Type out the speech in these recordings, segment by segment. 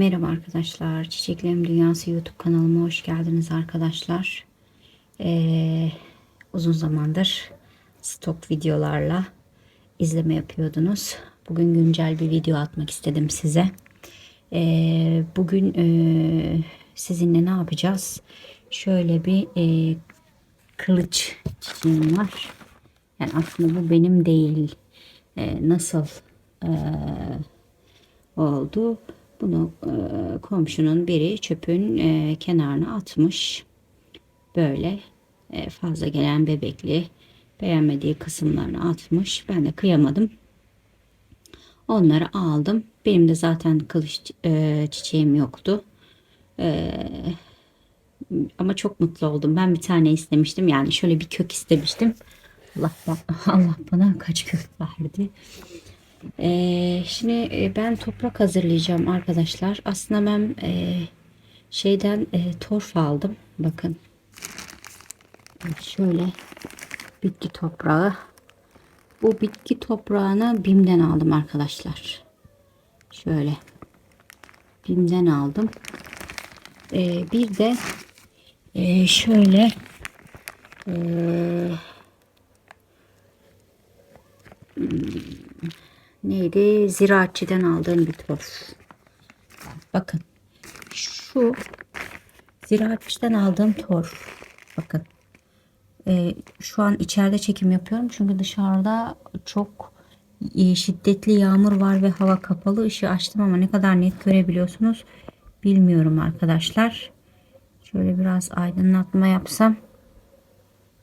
Merhaba arkadaşlar. Çiçeklerim Dünyası YouTube kanalıma hoş geldiniz arkadaşlar. Ee, uzun zamandır stok videolarla izleme yapıyordunuz. Bugün güncel bir video atmak istedim size. Ee, bugün e, sizinle ne yapacağız? Şöyle bir e, kılıç çiçeğim var. Yani aslında bu benim değil. Ee, nasıl e, oldu? Bunu e, komşunun biri çöpün e, kenarına atmış. Böyle e, fazla gelen bebekli beğenmediği kısımlarını atmış. Ben de kıyamadım. Onları aldım. Benim de zaten kılıç e, çiçeğim yoktu. E, ama çok mutlu oldum. Ben bir tane istemiştim. Yani şöyle bir kök istemiştim. Allah, Allah bana kaç kök verdi. Ee, şimdi e, ben toprak hazırlayacağım arkadaşlar. Aslında ben e, şeyden e, torf aldım. Bakın. Şöyle bitki toprağı. Bu bitki toprağını BİM'den aldım arkadaşlar. Şöyle. BİM'den aldım. Ee, bir de e, şöyle e, neydi? Ziraatçıdan aldığım bir torf. Bakın. Şu ziraatçıdan aldığım torf. Bakın. Ee, şu an içeride çekim yapıyorum. Çünkü dışarıda çok e, şiddetli yağmur var ve hava kapalı. Işığı açtım ama ne kadar net görebiliyorsunuz bilmiyorum arkadaşlar. Şöyle biraz aydınlatma yapsam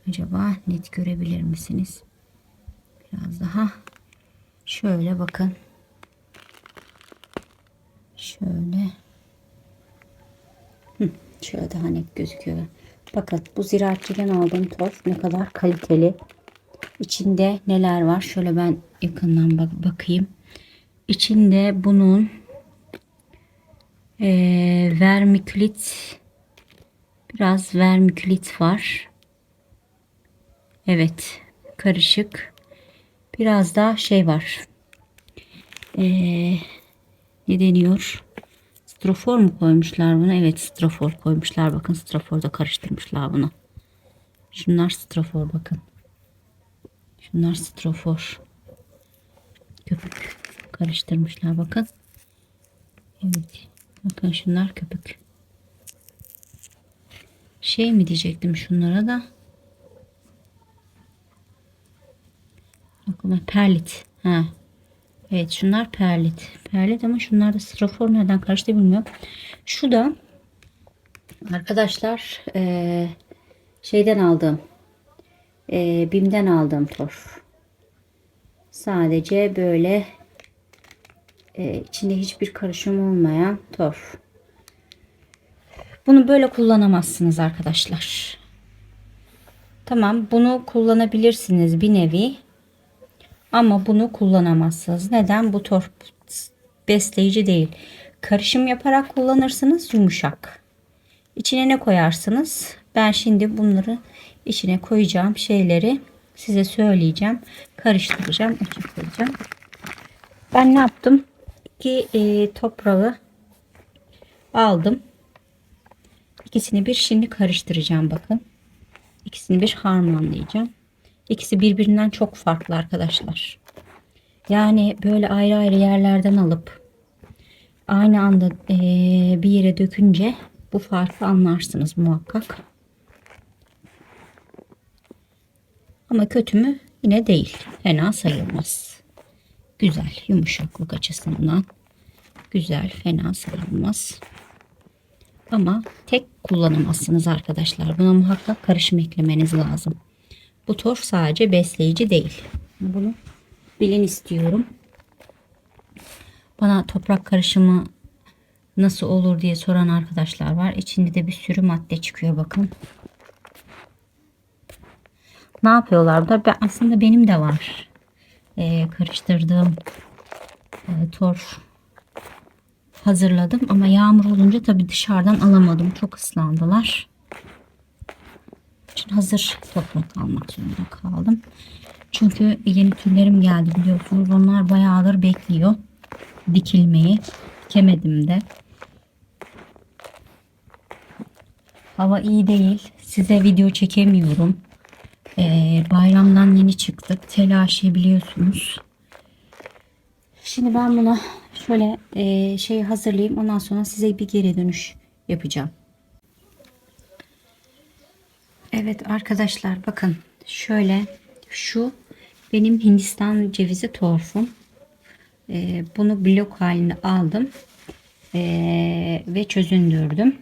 acaba net görebilir misiniz? Biraz daha Şöyle bakın. Şöyle. Hı, şöyle daha net gözüküyor. Bakın bu ziraatçıdan aldığım torf ne kadar kaliteli. İçinde neler var? Şöyle ben yakından bak bakayım. İçinde bunun e, vermikülit biraz vermikülit var. Evet karışık Biraz daha şey var. Ee, ne deniyor? Strofor mu koymuşlar bunu? Evet strofor koymuşlar. Bakın stroforda karıştırmışlar bunu. Şunlar strofor bakın. Şunlar strofor. Köpük karıştırmışlar bakın. Evet. Bakın şunlar köpük. Şey mi diyecektim şunlara da. Bakın perlit. Ha. Evet şunlar perlit. Perlit ama şunlar da strafor nereden karıştı bilmiyorum. Şu da arkadaşlar e, şeyden aldım. E, Bim'den aldığım torf. Sadece böyle e, içinde hiçbir karışım olmayan torf. Bunu böyle kullanamazsınız arkadaşlar. Tamam bunu kullanabilirsiniz bir nevi. Ama bunu kullanamazsınız. Neden? Bu torf besleyici değil. Karışım yaparak kullanırsınız yumuşak. İçine ne koyarsınız? Ben şimdi bunları içine koyacağım şeyleri size söyleyeceğim. Karıştıracağım, açıklayacağım. Ben ne yaptım? İki e, toprağı aldım. İkisini bir şimdi karıştıracağım bakın. İkisini bir harmanlayacağım. İkisi birbirinden çok farklı arkadaşlar. Yani böyle ayrı ayrı yerlerden alıp aynı anda e, bir yere dökünce bu farkı anlarsınız muhakkak. Ama kötü mü? Yine değil. Fena sayılmaz. Güzel. Yumuşaklık açısından. Güzel. Fena sayılmaz. Ama tek kullanamazsınız arkadaşlar. Buna muhakkak karışım eklemeniz lazım. Bu torf sadece besleyici değil. Bunu bilin istiyorum. Bana toprak karışımı nasıl olur diye soran arkadaşlar var. İçinde de bir sürü madde çıkıyor bakın. Ne yapıyorlar burada? Ben, aslında benim de var. Ee, karıştırdığım e, torf hazırladım ama yağmur olunca tabi dışarıdan alamadım. Çok ıslandılar için hazır toprak almak zorunda kaldım. Çünkü yeni türlerim geldi biliyorsunuz. Onlar bayağıdır bekliyor dikilmeyi. Dikemedim de. Hava iyi değil. Size video çekemiyorum. Ee, bayramdan yeni çıktık. Telaşı biliyorsunuz. Şimdi ben buna şöyle e, şeyi hazırlayayım. Ondan sonra size bir geri dönüş yapacağım. Evet arkadaşlar bakın şöyle şu benim Hindistan cevizi torfum. Ee, bunu blok halinde aldım Ee, ve çözündürdüm.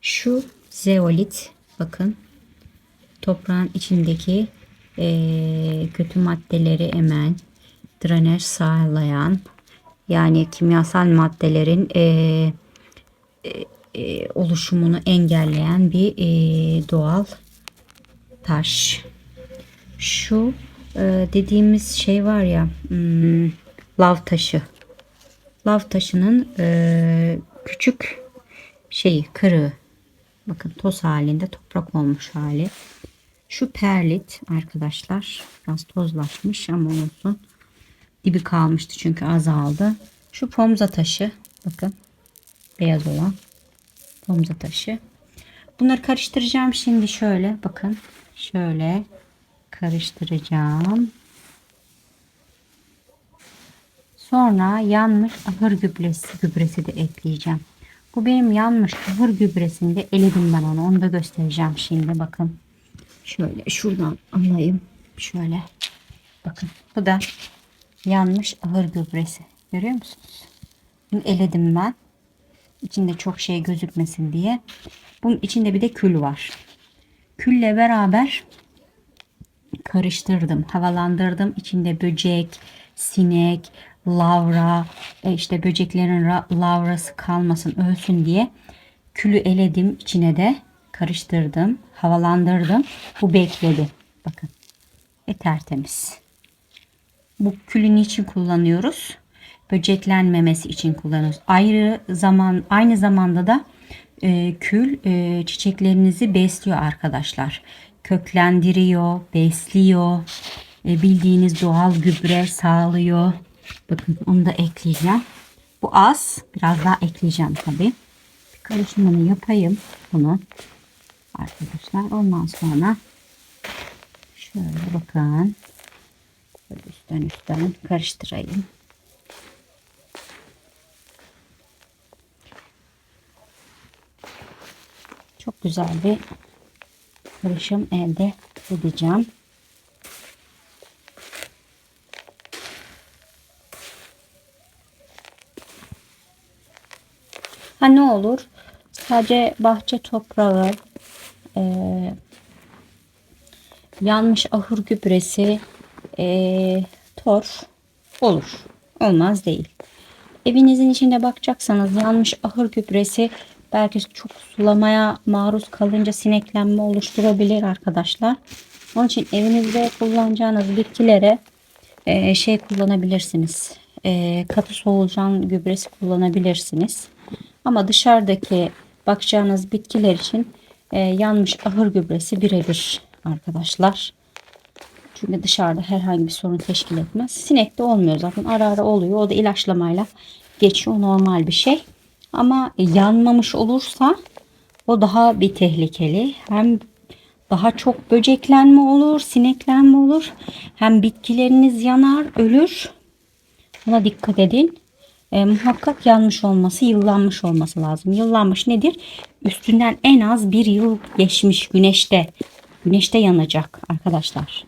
Şu zeolit bakın toprağın içindeki ee, kötü maddeleri emen, drenaj sağlayan yani kimyasal maddelerin e, oluşumunu engelleyen bir e, doğal taş. Şu e, dediğimiz şey var ya hmm, lav taşı. Lav taşının e, küçük şeyi kırığı. Bakın toz halinde toprak olmuş hali. Şu perlit arkadaşlar biraz tozlaşmış ama olsun. Dibi kalmıştı çünkü azaldı. Şu pomza taşı bakın beyaz olan pomza taşı. Bunları karıştıracağım şimdi şöyle bakın şöyle karıştıracağım. Sonra yanmış ahır gübresi, gübresi de ekleyeceğim. Bu benim yanmış ahır gübresinde eledim ben onu. Onu da göstereceğim şimdi bakın. Şöyle şuradan alayım. Şöyle. Bakın bu da yanmış ahır gübresi. Görüyor musunuz? Bunu eledim ben. İçinde çok şey gözükmesin diye. Bunun içinde bir de kül var. Külle beraber karıştırdım, havalandırdım. İçinde böcek, sinek, lavra, e, işte böceklerin lavrası kalmasın, ölsün diye külü eledim. içine de karıştırdım, havalandırdım. Bu bekledi. Bakın. E tertemiz. Bu külü niçin kullanıyoruz? Böceklenmemesi için kullanıyoruz. Ayrı zaman aynı zamanda da e, kül e, çiçeklerinizi besliyor arkadaşlar. Köklendiriyor, besliyor. E, bildiğiniz doğal gübre sağlıyor. Bakın onu da ekleyeceğim. Bu az. Biraz daha ekleyeceğim tabii. Karışımını yapayım bunu. Arkadaşlar ondan sonra şöyle bakın. Böyle üstten üstten karıştırayım. Çok güzel bir karışım elde edeceğim. Ha ne olur? Sadece bahçe toprağı, e, yanmış ahır gübresi, e, torf olur. Olmaz değil. Evinizin içinde bakacaksanız yanmış ahır gübresi Belki çok sulamaya maruz kalınca sineklenme oluşturabilir arkadaşlar. Onun için evinizde kullanacağınız bitkilere e, şey kullanabilirsiniz. E, katı solucan gübresi kullanabilirsiniz. Ama dışarıdaki bakacağınız bitkiler için e, yanmış ahır gübresi birebir arkadaşlar. Çünkü dışarıda herhangi bir sorun teşkil etmez. Sinek de olmuyor zaten. Ara ara oluyor. O da ilaçlamayla geçiyor. Normal bir şey. Ama yanmamış olursa o daha bir tehlikeli. Hem daha çok böceklenme olur, sineklenme olur. Hem bitkileriniz yanar, ölür. Buna dikkat edin. E, muhakkak yanmış olması, yıllanmış olması lazım. Yıllanmış nedir? Üstünden en az bir yıl geçmiş güneşte. Güneşte yanacak arkadaşlar.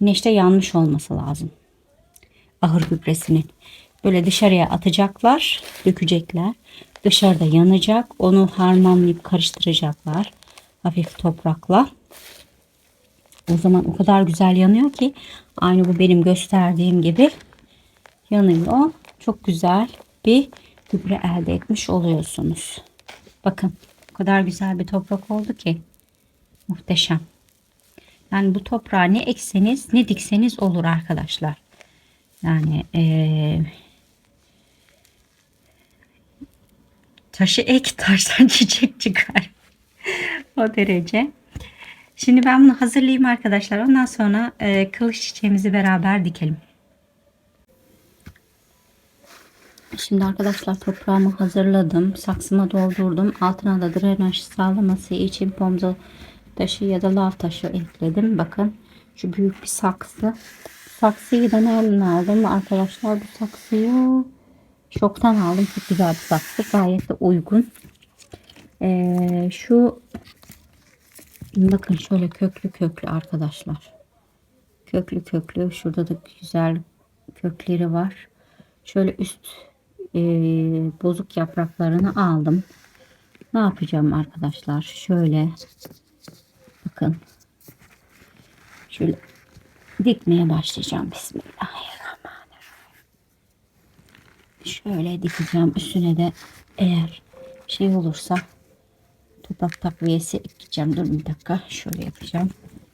Güneşte yanmış olması lazım. Ahır gübresinin. Böyle dışarıya atacaklar, dökecekler. Dışarıda yanacak. Onu harmanlayıp karıştıracaklar. Hafif toprakla. O zaman o kadar güzel yanıyor ki aynı bu benim gösterdiğim gibi yanıyor. Çok güzel bir gübre elde etmiş oluyorsunuz. Bakın o kadar güzel bir toprak oldu ki muhteşem. Yani bu toprağa ne ekseniz ne dikseniz olur arkadaşlar. Yani ee, Taşı ek taştan çiçek çıkar. o derece. Şimdi ben bunu hazırlayayım arkadaşlar. Ondan sonra e, kılıç çiçeğimizi beraber dikelim. Şimdi arkadaşlar toprağımı hazırladım. Saksıma doldurdum. Altına da drenaj sağlaması için pomza taşı ya da lav taşı ekledim. Bakın şu büyük bir saksı. Saksıyı da nereden aldım arkadaşlar? Bu saksıyı şoktan aldım. Çok güzel bir saksı. Gayet de uygun. Ee, şu bakın şöyle köklü köklü arkadaşlar. Köklü köklü. Şurada da güzel kökleri var. Şöyle üst e, bozuk yapraklarını aldım. Ne yapacağım arkadaşlar? Şöyle bakın. Şöyle dikmeye başlayacağım. Bismillahirrahmanirrahim. Şöyle dikeceğim. Üstüne de eğer şey olursa toprak takviyesi ekeceğim. Dur bir dakika. Şöyle yapacağım.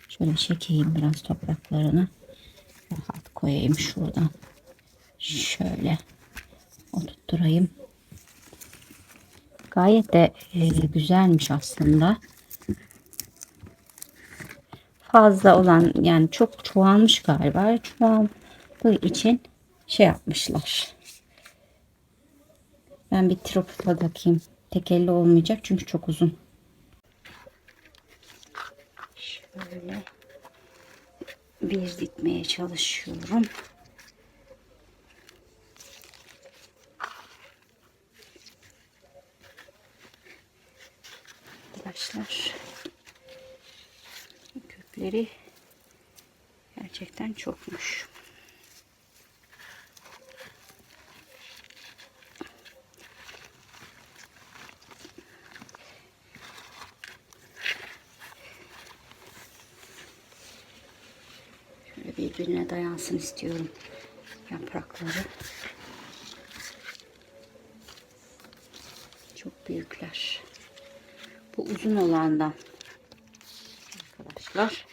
Şöyle çekeyim biraz topraklarını. Rahat koyayım şuradan. Şöyle oturtturayım. Gayet de e, güzelmiş aslında. Fazla olan yani çok çoğalmış galiba. Çoğaldığı için şey yapmışlar. Ben bir tripod'a takayım. Tek elle olmayacak çünkü çok uzun. Şöyle bir dikmeye çalışıyorum. Arkadaşlar kökleri gerçekten çokmuş. Şöyle dayansın istiyorum yaprakları. Çok büyükler. Bu uzun olandan arkadaşlar.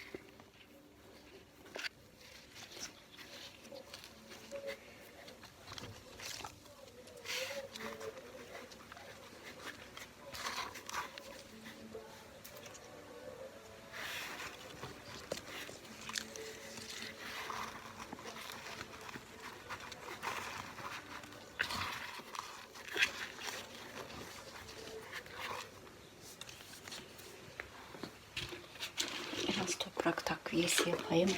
Biraz takviyesi yapayım.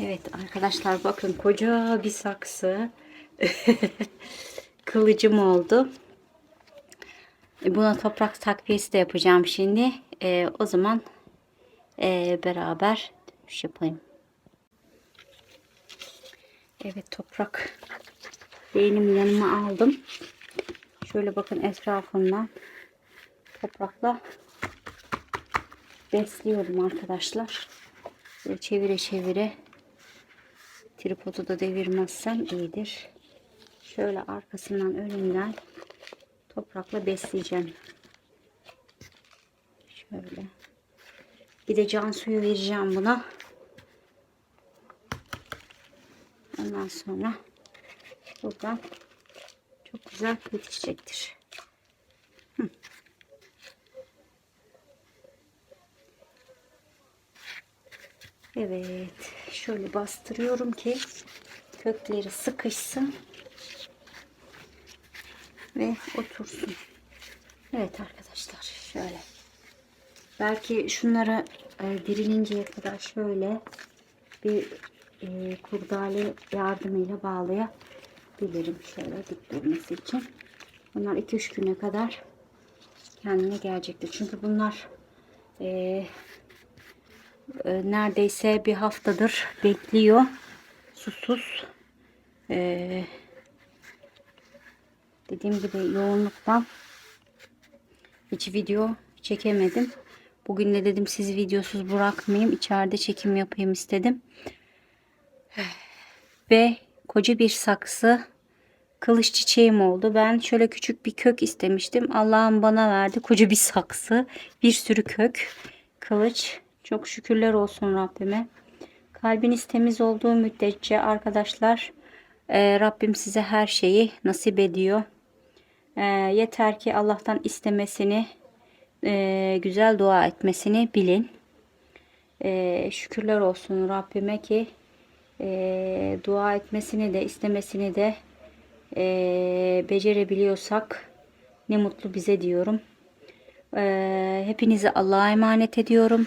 Evet arkadaşlar bakın koca bir saksı kılıcım oldu. E, Buna toprak takviyesi de yapacağım şimdi. E, o zaman e, beraber şey yapayım. Evet toprak beynimi yanıma aldım. Şöyle bakın etrafından toprakla besliyorum arkadaşlar. Böyle çevire çevire tripodu da devirmezsem iyidir. Şöyle arkasından önünden toprakla besleyeceğim. Şöyle. Bir de can suyu vereceğim buna. Ondan sonra buradan çok güzel yetişecektir. Hı. Evet. Şöyle bastırıyorum ki kökleri sıkışsın ve otursun. Evet arkadaşlar şöyle. Belki şunları e, dirilinceye kadar şöyle bir e, kurdale yardımıyla bağlayabilirim. Şöyle dik durması için. Bunlar 2-3 güne kadar kendine gelecektir. Çünkü bunlar e, e, neredeyse bir haftadır bekliyor. Susuz. E, dediğim gibi yoğunluktan Hiç video çekemedim. Bugün de dedim sizi videosuz bırakmayayım. İçeride çekim yapayım istedim. Ve koca bir saksı kılıç çiçeğim oldu. Ben şöyle küçük bir kök istemiştim. Allah'ım bana verdi koca bir saksı. Bir sürü kök. Kılıç. Çok şükürler olsun Rabbime. Kalbiniz temiz olduğu müddetçe arkadaşlar e, Rabbim size her şeyi nasip ediyor. E, yeter ki Allah'tan istemesini, e, güzel dua etmesini bilin. E, şükürler olsun Rabbime ki e, dua etmesini de istemesini de e, becerebiliyorsak ne mutlu bize diyorum. E, hepinizi Allah'a emanet ediyorum.